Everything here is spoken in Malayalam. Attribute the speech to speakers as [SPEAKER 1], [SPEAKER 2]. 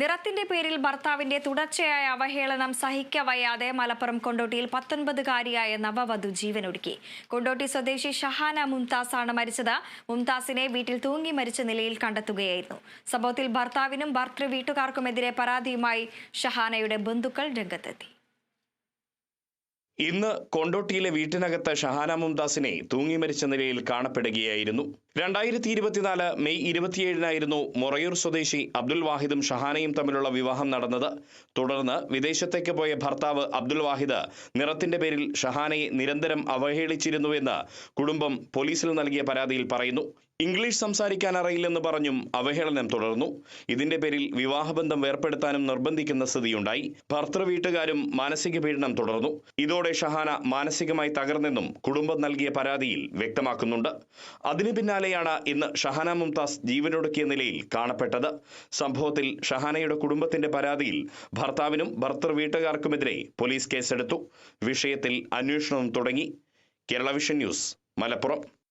[SPEAKER 1] നിറത്തിന്റെ പേരിൽ ഭർത്താവിന്റെ തുടർച്ചയായ അവഹേളനം സഹിക്കവയ്യാതെ മലപ്പുറം കൊണ്ടോട്ടിയിൽ പത്തൊൻപതുകാരിയായ നവവധു ജീവനൊടുക്കി. കൊണ്ടോട്ടി സ്വദേശി ഷഹാന മുംതാസ് ആണ് മരിച്ചത്. മുംതാസിനെ വീട്ടിൽ തൂങ്ങി മരിച്ച നിലയിൽ കണ്ടെത്തുകയായിരുന്നു. സംഭവത്തിൽ ഭർത്താവിനും ഭർത്തൃ വീട്ടുകാർക്കുമെതിരെ പരാതിയുമായി ഷഹാനയുടെ ബന്ധുക്കൾ രംഗത്തെത്തി.
[SPEAKER 2] ഇന്ന് കൊണ്ടോട്ടിയിലെ വീട്ടിനകത്ത് ഷഹാന മുംതാസിനെ തൂങ്ങി മരിച്ച നിലയിൽ കാണപ്പെടുകയായിരുന്നു. രണ്ടായിരത്തി ഇരുപത്തിനാല് മെയ് ഇരുപത്തിയേഴിനായിരുന്നു മൊറയൂർ സ്വദേശി അബ്ദുൽ വാഹിദും ഷഹാനയും തമ്മിലുള്ള വിവാഹം നടന്നത്. തുടർന്ന് വിദേശത്തേക്ക് പോയ ഭർത്താവ് അബ്ദുൽ വാഹിദ് നിറത്തിന്റെ പേരിൽ ഷഹാനയെ നിരന്തരം അവഹേളിച്ചിരുന്നുവെന്ന് കുടുംബം പോലീസിൽ നൽകിയ പരാതിയിൽ പറയുന്നു. ഇംഗ്ലീഷ് സംസാരിക്കാൻ അറിയില്ലെന്ന് പറഞ്ഞും അവഹേളനം തുടർന്നു. ഇതിന്റെ പേരിൽ വിവാഹബന്ധം വേർപ്പെടുത്താനും നിർബന്ധിക്കുന്ന സ്ഥിതിയുണ്ടായി. ഭർത്തൃവീട്ടുകാരും മാനസിക പീഡനം തുടർന്നു. ഇതോടെ ഷഹാന മാനസികമായി തകർന്നെന്നും കുടുംബം നൽകിയ പരാതിയിൽ വ്യക്തമാക്കുന്നുണ്ട്. അതിനു പിന്നാലെയാണ് ഇന്ന് ഷഹാന മുംതാസ് ജീവനൊടുക്കിയ നിലയിൽ കാണപ്പെട്ടത്. സംഭവത്തിൽ ഷഹാനയുടെ കുടുംബത്തിന്റെ പരാതിയിൽ ഭർത്താവിനും ഭർത്തൃ വീട്ടുകാർക്കുമെതിരെ പോലീസ് കേസെടുത്തു. വിഷയത്തിൽ അന്വേഷണവും തുടങ്ങി. Kerala vision news Malappuram.